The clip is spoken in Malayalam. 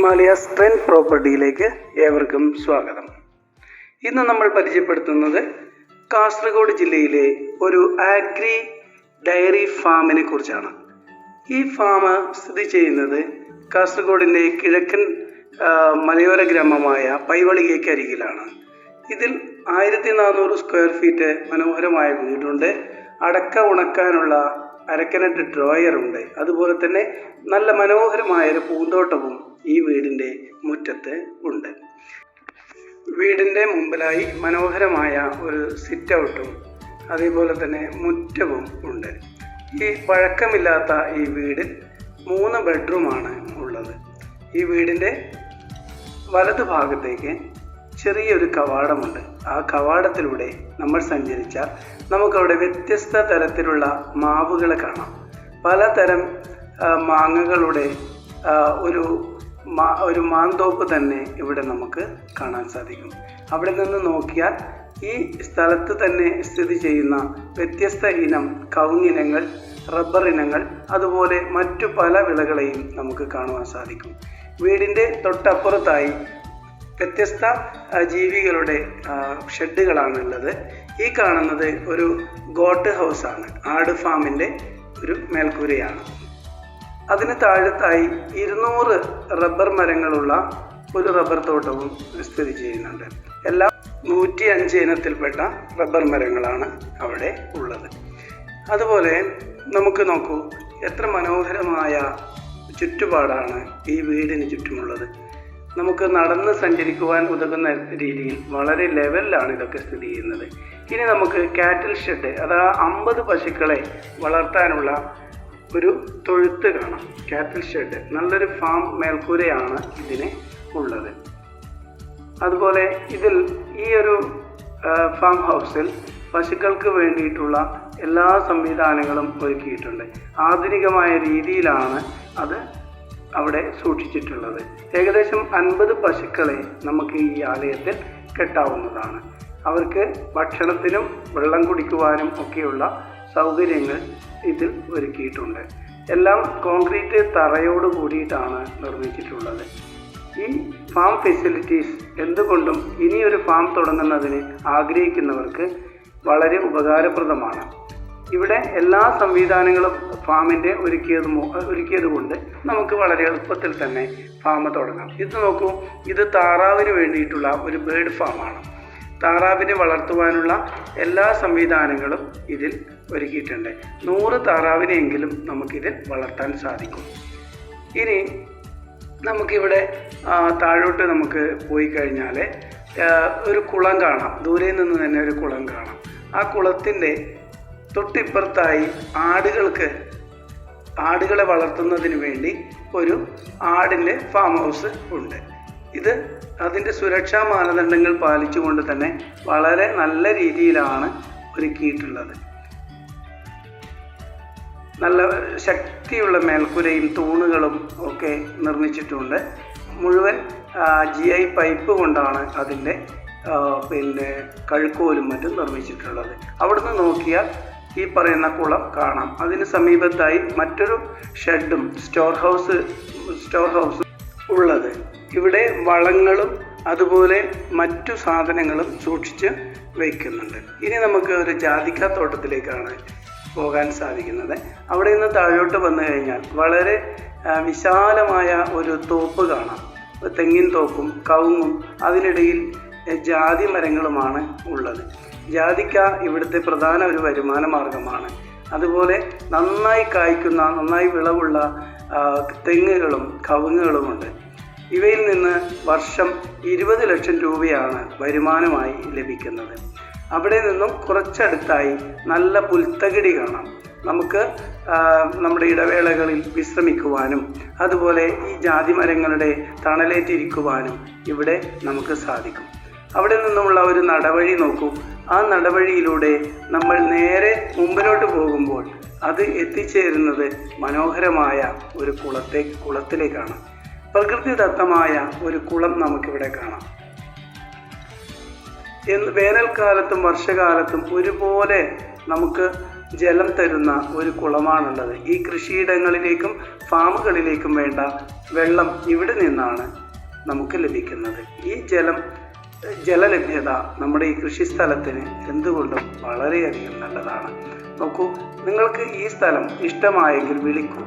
ഹിമാലയാസ് സ്ട്രെങ്ത് പ്രോപ്പർട്ടിയിലേക്ക് ഏവർക്കും സ്വാഗതം. ഇന്ന് നമ്മൾ പരിചയപ്പെടുത്തുന്നത് കാസർഗോഡ് ജില്ലയിലെ ഒരു ആഗ്രി ഡയറി ഫാമിനെ കുറിച്ചാണ്. ഈ ഫാം സ്ഥിതി ചെയ്യുന്നത് കാസർഗോഡിന്റെ കിഴക്കൻ മലയോര ഗ്രാമമായ പൈവളികയ്ക്ക് അരികിലാണ്. ഇതിൽ ആയിരത്തി നാനൂറ് സ്ക്വയർ ഫീറ്റ് മനോഹരമായ വീടുണ്ട്. അടക്ക ഉണക്കാനുള്ള അരക്കനട്ട് ഡ്രോയറുണ്ട് അതുപോലെ തന്നെ നല്ല മനോഹരമായ ഒരു പൂന്തോട്ടവും ഈ വീടിന്റെ മുറ്റത്ത് ഉണ്ട്. വീടിന്റെ മുമ്പിലായി മനോഹരമായ ഒരു സിറ്റ് ഔട്ടും അതേപോലെ തന്നെ മുറ്റവും ഉണ്ട്. ഈ പഴക്കമില്ലാത്ത ഈ വീട് മൂന്ന് ബെഡ്റൂമാണ് ഉള്ളത്. ഈ വീടിന്റെ വലതു ഭാഗത്തേക്ക് ചെറിയൊരു കവാടമുണ്ട്. ആ കവാടത്തിലൂടെ നമ്മൾ സഞ്ചരിച്ചാൽ നമുക്കവിടെ വ്യത്യസ്ത തരത്തിലുള്ള മാവുകളെ കാണാം. പലതരം മാങ്ങകളുടെ ഒരു മാ ഒരു മാന്തോപ്പ് തന്നെ ഇവിടെ നമുക്ക് കാണാൻ സാധിക്കും. അവിടെ നിന്ന് നോക്കിയാൽ ഈ സ്ഥലത്ത് തന്നെ സ്ഥിതി ചെയ്യുന്ന വ്യത്യസ്ത ഇനം കവുങ്ങിനങ്ങൾ റബ്ബർ ഇനങ്ങൾ അതുപോലെ മറ്റു പല വിളകളെയും നമുക്ക് കാണുവാൻ സാധിക്കും. വീടിന്റെ തൊട്ടപ്പുറത്തായി വ്യത്യസ്ത ജീവികളുടെ ഷെഡുകളാണുള്ളത്. ഈ കാണുന്നത് ഒരു ഗോട്ട് ഹൗസാണ്. ആട് ഫാമിന്റെ ഒരു മേൽക്കൂരയാണ്. അതിന് താഴത്തായി ഇരുന്നൂറ് റബ്ബർ മരങ്ങളുള്ള ഒരു റബ്ബർ തോട്ടവും സ്ഥിതി ചെയ്യുന്നുണ്ട്. എല്ലാം നൂറ്റി അഞ്ച് ഇനത്തിൽപ്പെട്ട റബ്ബർ മരങ്ങളാണ് അവിടെ ഉള്ളത്. അതുപോലെ നമുക്ക് നോക്കൂ എത്ര മനോഹരമായ ചുറ്റുപാടാണ് ഈ വീടിന് ചുറ്റുമുള്ളത്. നമുക്ക് നടന്ന് സഞ്ചരിക്കുവാൻ ഉതകുന്ന രീതിയിൽ വളരെ ലെവലിലാണ് ഇതൊക്കെ സ്ഥിതി ചെയ്യുന്നത്. ഇനി നമുക്ക് കാറ്റിൽ ഷെഡ് അതാ അമ്പത് പശുക്കളെ വളർത്താനുള്ള ഒരു തൊഴുത്ത് കാണാം. ക്യാറ്റിൽ ഷെഡ് നല്ലൊരു ഫാം മേൽക്കൂരയാണ് ഇതിന് ഉള്ളത്. അതുപോലെ ഇതിൽ ഈ ഒരു ഫാം ഹൗസിൽ പശുക്കൾക്ക് വേണ്ടിയിട്ടുള്ള എല്ലാ സംവിധാനങ്ങളും ഒരുക്കിയിട്ടുണ്ട്. ആധുനികമായ രീതിയിലാണ് അത് അവിടെ സൂക്ഷിച്ചിട്ടുള്ളത്. ഏകദേശം അൻപത് പശുക്കളെ നമുക്ക് ഈ ആലയത്തിൽ കെട്ടാവുന്നതാണ്. അവർക്ക് ഭക്ഷണത്തിനും വെള്ളം കുടിക്കുവാനും ഒക്കെയുള്ള സൗകര്യങ്ങൾ ഇതിൽ ഒരുക്കിയിട്ടുണ്ട്. എല്ലാം കോൺക്രീറ്റ് തറയോട് കൂടിയിട്ടാണ് നിർമ്മിച്ചിട്ടുള്ളത്. ഈ ഫാം ഫെസിലിറ്റീസ് എന്തുകൊണ്ടും ഇനിയൊരു ഫാം തുടങ്ങുന്നതിന് ആഗ്രഹിക്കുന്നവർക്ക് വളരെ ഉപകാരപ്രദമാണ്. ഇവിടെ എല്ലാ സംവിധാനങ്ങളും ഫാമിന്റെ ഒരുക്കിയത് ഒരുക്കിയത് കൊണ്ട് നമുക്ക് വളരെ എളുപ്പത്തിൽ തന്നെ ഫാം തുടങ്ങാം. ഇത് നോക്കൂ ഇത് താറാവിന് വേണ്ടിയിട്ടുള്ള ഒരു ബേഡ് ഫാമാണ്. താറാവിനെ വളർത്തുവാനുള്ള എല്ലാ സംവിധാനങ്ങളും ഇതിൽ ഒരുക്കിയിട്ടുണ്ട്. നൂറ് താറാവിനെയെങ്കിലും നമുക്കിതിൽ വളർത്താൻ സാധിക്കും. ഇനി നമുക്കിവിടെ താഴോട്ട് നമുക്ക് പോയി കഴിഞ്ഞാൽ ഒരു കുളം കാണാം. ദൂരെ നിന്ന് തന്നെ ഒരു കുളം കാണാം. ആ കുളത്തിന്റെ തൊട്ടിപ്പുറത്തായി ആടുകൾക്ക് ആടുകളെ വളർത്തുന്നതിന് വേണ്ടി ഒരു ആടിന്റെ ഫാം ഹൗസ് ഉണ്ട്. ഇത് അതിന്റെ സുരക്ഷാ മാനദണ്ഡങ്ങൾ പാലിച്ചുകൊണ്ട് തന്നെ വളരെ നല്ല രീതിയിലാണ് ഒരുക്കിയിട്ടുള്ളത്. നല്ല ശക്തിയുള്ള മേൽക്കൂരയും തൂണുകളും ഒക്കെ നിർമ്മിച്ചിട്ടുണ്ട്. മുഴുവൻ ജി ഐ പൈപ്പ് കൊണ്ടാണ് അതിന്റെ പിന്നെ കഴുക്കോലും മറ്റും നിർമ്മിച്ചിട്ടുള്ളത്. അവിടുന്ന് നോക്കിയാൽ ഈ പറയുന്ന കുളം കാണാം. അതിന് സമീപത്തായി മറ്റൊരു ഷെഡും സ്റ്റോർ ഹൗസ് സ്റ്റോർ ഹൗസും ഉള്ളത്. ഇവിടെ വളങ്ങളും അതുപോലെ മറ്റു സാധനങ്ങളും സൂക്ഷിച്ച് വയ്ക്കുന്നുണ്ട് ഇനി നമുക്ക് ഒരു ജാതിക്ക തോട്ടത്തിലേക്കാണ് പോകാൻ സാധിക്കുന്നത്. അവിടെ നിന്ന് താഴോട്ട് വന്നു കഴിഞ്ഞാൽ വളരെ വിശാലമായ ഒരു തോപ്പ് കാണാം. തെങ്ങിൻ തോപ്പും കവുങ്ങും അതിനിടയിൽ ജാതി മരങ്ങളുമാണ് ഉള്ളത്. ജാതിക്ക ഇവിടുത്തെ പ്രധാന ഒരു വരുമാന മാർഗമാണ്. അതുപോലെ നന്നായി കായ്ക്കുന്ന നന്നായി വിളവുള്ള തെങ്ങുകളും കവുങ്ങുകളുമുണ്ട് ഇവയിൽ നിന്ന് വർഷം ഇരുപത് ലക്ഷം രൂപയാണ് വരുമാനമായി ലഭിക്കുന്നത്. അവിടെ നിന്നും കുറച്ചടുത്തായി നല്ല പുൽത്തകിടി കാണാം. നമുക്ക് നമ്മുടെ ഇടവേളകളിൽ വിശ്രമിക്കുവാനും അതുപോലെ ഈ ജാതി മരങ്ങളുടെ തണലേറ്റിരിക്കുവാനും ഇവിടെ നമുക്ക് സാധിക്കും. അവിടെ നിന്നുമുള്ള ഒരു നടവഴി നോക്കൂ. ആ നടവഴിയിലൂടെ നമ്മൾ നേരെ മുമ്പിലോട്ട് പോകുമ്പോൾ അത് എത്തിച്ചേരുന്നത് മനോഹരമായ ഒരു കുളത്തെ കുളത്തിലേക്കാണ്. പ്രകൃതിദത്തമായ ഒരു കുളം നമുക്കിവിടെ കാണാം. എന്ന് വേനൽക്കാലത്തും വർഷകാലത്തും ഒരുപോലെ നമുക്ക് ജലം തരുന്ന ഒരു കുളമാണുള്ളത്. ഈ കൃഷിയിടങ്ങളിലേക്കും ഫാമുകളിലേക്കും വേണ്ട വെള്ളം ഇവിടെ നിന്നാണ് നമുക്ക് ലഭിക്കുന്നത്. ഈ ജലം ജലലഭ്യത നമ്മുടെ ഈ കൃഷി സ്ഥലത്തിന് എന്തുകൊണ്ടും വളരെയധികം നല്ലതാണ്. നോക്കൂ നിങ്ങൾക്ക് ഈ സ്ഥലം ഇഷ്ടമായെങ്കിൽ വിളിക്കൂ.